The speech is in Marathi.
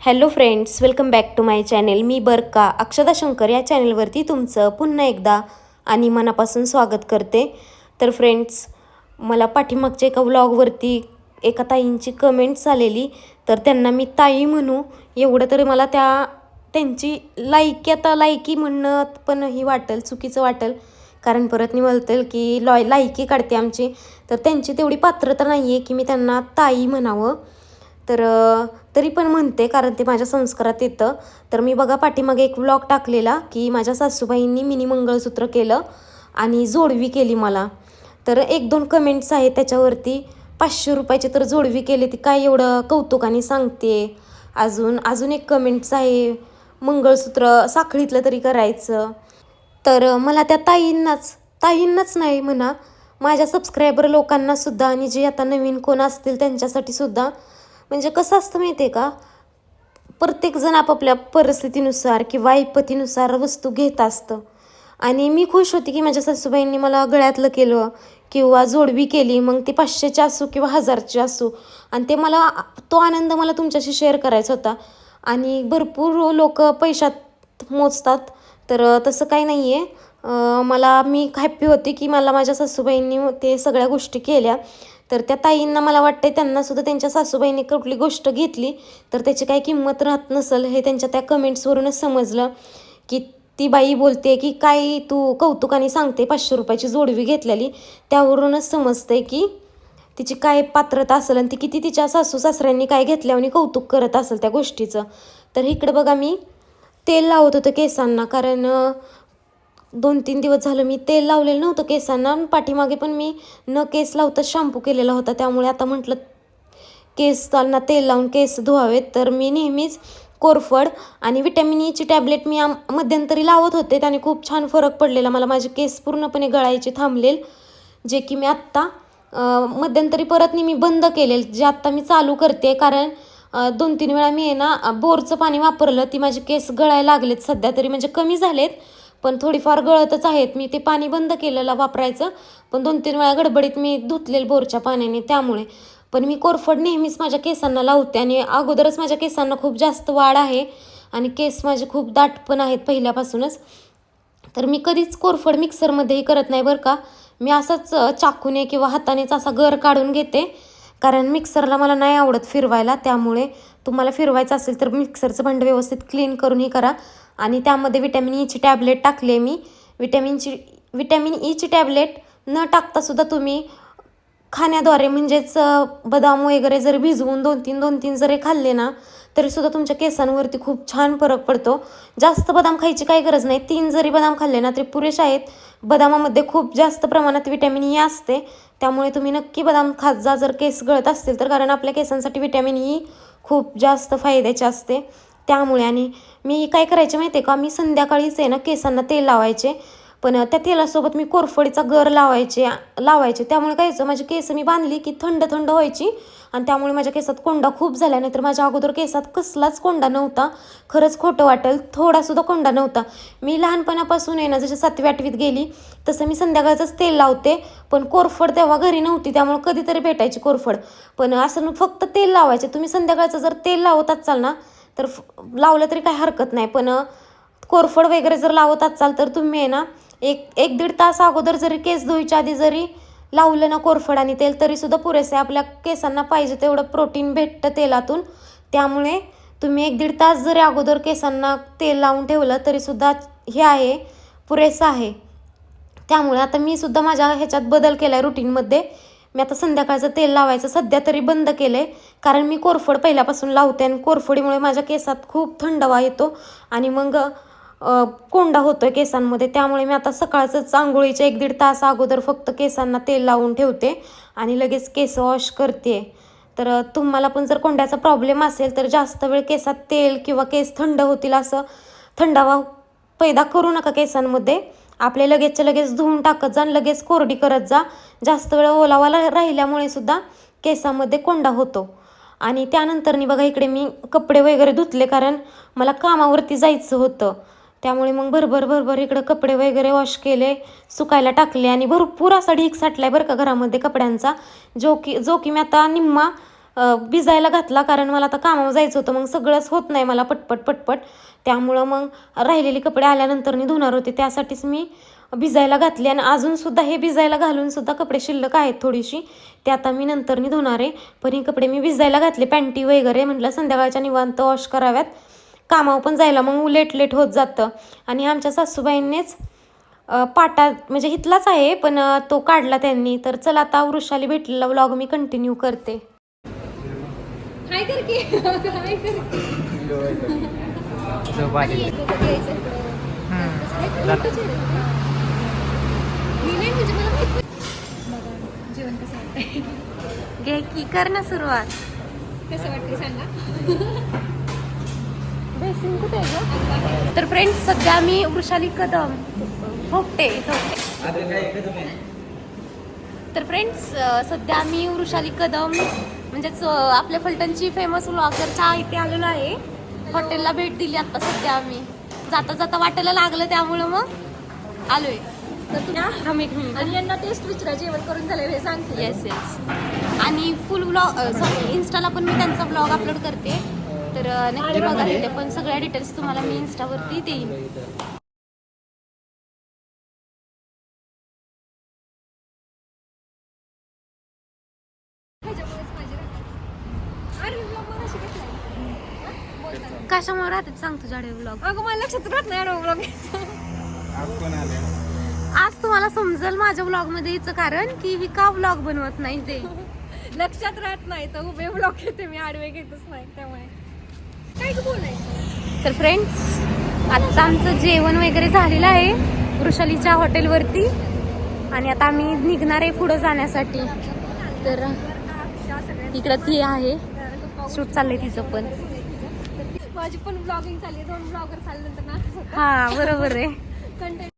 Hello friends welcome back to my channel मी बरका अक्षदा शंकर या चॅनेलवरती तुमचं पुन्हा एकदा आणि मनापासून स्वागत करते. तर फ्रेंड्स मला पाठीमागच्या एका व्लॉगवरती एका ताईंची कमेंट्स आलेली तर त्यांना मी ताई म्हणू. एवढं तरी मला त्या त्यांची लायकी आता लायकी म्हणणं पण ही वाटेल चुकीचं वाटेल. कारण परत मी म्हणतील की लॉय लायकी काढते आमची. तर त्यांची तेवढी पात्रता नाही आहे की मी त्यांना ताई म्हणावं. तर तरी पण म्हणते कारण ते माझ्या संस्कारात येतं. तर मी बघा पाठीमागे एक व्लॉग टाकलेला की माझ्या सासूबाईंनी मिनी मंगळसूत्र केलं आणि जोडवी केली मला. तर एक दोन कमेंट्स आहेत त्याच्यावरती. पाचशे रुपयाची तर जोडवी केली ती काय एवढं कौतुकाने सांगते. अजून अजून एक कमेंट्स आहे. मंगळसूत्र साखळीतलं तरी करायचं. तर मला त्या ताईंनाच ताईंनाच नाही म्हणा माझ्या सबस्क्रायबर लोकांनासुद्धा आणि जे आता नवीन कोण असतील त्यांच्यासाठी सुद्धा म्हणजे कसं असतं माहिती आहे का? प्रत्येकजण आपापल्या परिस्थितीनुसार किंवा ऐपतीनुसार वस्तू घेत असतं. आणि मी खुश होती की माझ्या सासूबाईंनी मला गळ्यातलं केलं किंवा जोडवी केली मग ती पाचशेची असू किंवा हजारची असू. आणि ते मला तो आनंद मला तुमच्याशी शेअर करायचा होता. आणि भरपूर लोक पैशात मोजतात तर तसं काही नाही आहे मला मी हॅप्पी होते की मला माझ्या सासूबाईंनी ते सगळ्या गोष्टी केल्या. तर त्या ताईंना मला वाटते त्यांना सुद्धा त्यांच्या सासूबाईंनी कुठली गोष्ट घेतली तर त्याची काही किंमत राहत नसेल हे त्यांच्या त्या कमेंट्सवरूनच समजलं. की ती बाई बोलते की काय तू कौतुकाने सांगते पाचशे रुपयाची जोडवी घेतलेली. त्यावरूनच समजते की तिची काय पात्रता असेल आणि ती किती तिच्या सासू सासऱ्यांनी काय घेतल्या आणि कौतुक करत असेल त्या गोष्टीचं. तर इकडं बघा मी तेल लावत होतं केसांना कारण दोन तीन दिवस झालं मी तेल लावलेलं नव्हतं केसांना. पाठीमागे पण मी न केस लावता शॅम्पू केलेला होता. त्यामुळे आता म्हटलं केस त्यांना तेल लावून केस धुवावेत. तर मी नेहमीच कोरफड आणि व्हिटॅमिन ईची टॅबलेट मी आम मध्यंतरी लावत होते. त्याने खूप छान फरक पडलेला. मला माझे केस पूर्णपणे गळायचे थांबलेल जे की मी आत्ता मध्यंतरी परत मी बंद केलेल जे आत्ता मी चालू करते कारण दोन तीन वेळा मी आहे ना बोरचं पाणी वापरलं ती माझे केस गळायला लागलेत सध्या तरी. म्हणजे कमी झालेत पण थोडीफार गळतच आहेत. मी ते पाणी बंद केलेलं वापरायचं. पण दोन तीन वेळा गडबडीत मी धुतलेलं बोरच्या पाण्याने त्यामुळे. पण मी कोरफड नेहमीच माझ्या केसांना लावते आणि अगोदरच माझ्या केसांना खूप जास्त वाढ आहे आणि केस माझे खूप दाट पण आहेत पहिल्यापासूनच. तर मी कधीच कोरफड मिक्सरमध्येही करत नाही बरं का. मी असंच चाकूने किंवा हातानेच असा गर काढून घेते. कारण मिक्सरला मला नाही आवडत फिरवायला त्यामुळे तुम्हाला फिरवायचं असेल तर मिक्सरचं भांडं व्यवस्थित क्लीन करूनही करा. आणि त्यामध्ये विटॅमिन ईची टॅबलेट टाकली आहे मी. विटॅमिनची विटॅमिन ईची टॅबलेट न टाकतासुद्धा तुम्ही खाण्याद्वारे म्हणजेच बदाम वगैरे जर भिजवून दोन तीन दोन तीन जरी खाल्ले ना तरीसुद्धा तुमच्या केसांवरती खूप छान फरक पडतो. जास्त बदाम खायची काही गरज नाही. तीन जरी बदाम खाल्ले ना तरी पुरेसे आहेत. बदामामध्ये खूप जास्त प्रमाणात विटॅमिन ई e असते. त्यामुळे तुम्ही नक्की बदाम खात जा जर केस गळत असतील तर कारण आपल्या केसांसाठी विटॅमिन ई e खूप जास्त फायद्याचे असते. त्यामुळे आणि मी काय करायचे माहिती आहे का? मी संध्याकाळीच आहे ना केसांना तेल लावायचे. पण त्या तेलासोबत मी कोरफडीचा गर लावायचे लावायचे. त्यामुळे काय व्हायचं माझी केस मी बांधली की थंड थंड व्हायची आणि त्यामुळे माझ्या केसात कोंडा खूप झाला. नाही तर माझ्या अगोदर केसात कसलाच कोंडा नव्हता. खरंच खोटं वाटेल थोडासुद्धा कोंडा नव्हता. मी लहानपणापासून आहे ना जशी सातवी आठवीत गेली तसं मी संध्याकाळचंच तेल लावते. पण कोरफड तेव्हा घरी नव्हती त्यामुळे कधीतरी भेटायची कोरफड. पण असं न- फक्त तेल लावायचे. तुम्ही संध्याकाळचं जर तेल लावत असाल ना तर फ- लावलं तरी काही हरकत नाही. पण कोरफड वगैरे जर लावत असाल तर तुम्ही आहे ना एक एक दीड तास अगोदर जरी केस धुवायच्या आधी जरी लावलं ना कोरफड आणि तेल तरीसुद्धा पुरेसे आहे. आपल्या केसांना पाहिजे तेवढं प्रोटीन भेटतं तेलातून. त्यामुळे तुम्ही एक दीड तास जरी अगोदर केसांना तेल लावून ठेवलं तरीसुद्धा हे आहे पुरेसं आहे. त्यामुळे आता मी सुद्धा माझ्या ह्याच्यात बदल केला आहे रुटीनमध्ये. मी आता संध्याकाळचं तेल लावायचं सध्या तरी बंद केलं आहे कारण मी कोरफड पहिल्यापासून लावते आणि कोरफडीमुळे माझ्या केसात खूप थंडवा येतो. आणि मग कोंडा होतो आहे केसांमध्ये. त्यामुळे मी आता सकाळचंच आंघोळीच्या एक दीड तास अगोदर फक्त केसांना तेल लावून ठेवते आणि लगेच केस वॉश करते. तर तुम्हाला पण जर कोंड्याचा प्रॉब्लेम असेल तर जास्त वेळ केसात तेल किंवा केस थंड होतील असं थंडावा पैदा करू नका केसांमध्ये. आपले लगेचच्या लगेच धुवून टाकत जा आणि लगेच कोरडी करत जा. जास्त वेळ ओलावाला राहिल्यामुळे सुद्धा केसामध्ये कोंडा होतो. आणि त्यानंतरनी बघा इकडे मी कपडे वगैरे धुतले कारण मला कामावरती जायचं होतं. त्यामुळे मग भरभर भरभर इकडं कपडे वगैरे वॉश केले सुकायला टाकले आणि भरपूर असा ढीक साठलाय बरं का घरामध्ये कपड्यांचा. जो की जो की मी आता निम्मा भिजायला घातला कारण मला आता कामावर जायचं होतं. मग सगळंच होत नाही मला पटपट पटपट. त्यामुळं मग राहिलेले कपडे आल्यानंतर मी धुणार होते. त्यासाठीच मी भिजायला घातले आणि अजूनसुद्धा हे भिजायला घालून सुद्धा कपडे शिल्लक आहेत थोडीशी. ते आता मी नंतरनी धुणार आहे. पण हे कपडे मी भिजायला घातले पॅन्टी वगैरे म्हटलं संध्याकाळच्या निवांत वॉश कराव्यात. कामावर पण जायला मग लेट लेट होत जातं. आणि आमच्या सासूबाईंनीच अ, पाटा म्हणजे इथलाच आहे पण तो काढला त्यांनी. तर चला आता वृषाली भेटलेला व्लॉग मी कंटिन्यू करते. हाय कर की हाय कर म्हणजे घे की कर ना सुरुवात. कसं वाटतंय सांगा? बेसिंग कुठे आहे तर फ्रेंड्स सध्या मी वृषाली कदम. झोपते झोपते. तर फ्रेंड्स सध्या मी वृषाली कदम म्हणजेच आपल्या फलटणची फेमस व्लॉगरच्या इथे आलेलो आहे. हॉटेलला भेट दिली आता सध्या आम्ही. जाता जाता वाटायला लागलं त्यामुळं मग आलोय. तर मिनिट आणि यांना टेस्ट विचारा जेवण करून झालं हे सांगते येस येस आणि फुल ब्लॉग सॉरी इन्स्टाला पण मी त्यांचा ब्लॉग अपलोड करते. तर नक्की बघा तिथे पण सगळ्या डिटेल्स तुम्हाला मी इन्स्टावरती देईन. हा? कशामुळे राहते सांग तुझ्याकडे ब्लॉग अगं मला लक्षात राहत नाही. आज तुम्हाला समजेल माझ्या ब्लॉगमध्ये याचं कारण की ही का ब्लॉग बनवत नाही ते लक्षात राहत नाही तर उभे ब्लॉग घेते मी आडवे घेतच नाही त्यामुळे तर फ्रेंड्स आत्ता आमचं जेवण वगैरे झालेलं आहे वृषालीच्या हॉटेलवरती. आणि आता आम्ही निघणार आहे पुढं जाण्यासाठी. तर इकडं ती आहे. शूट चाललंय तिचं पण. माझी पण ब्लॉगिंग चालली दोन ब्लॉगर ना. हा बरोबर आहे. कंटेंट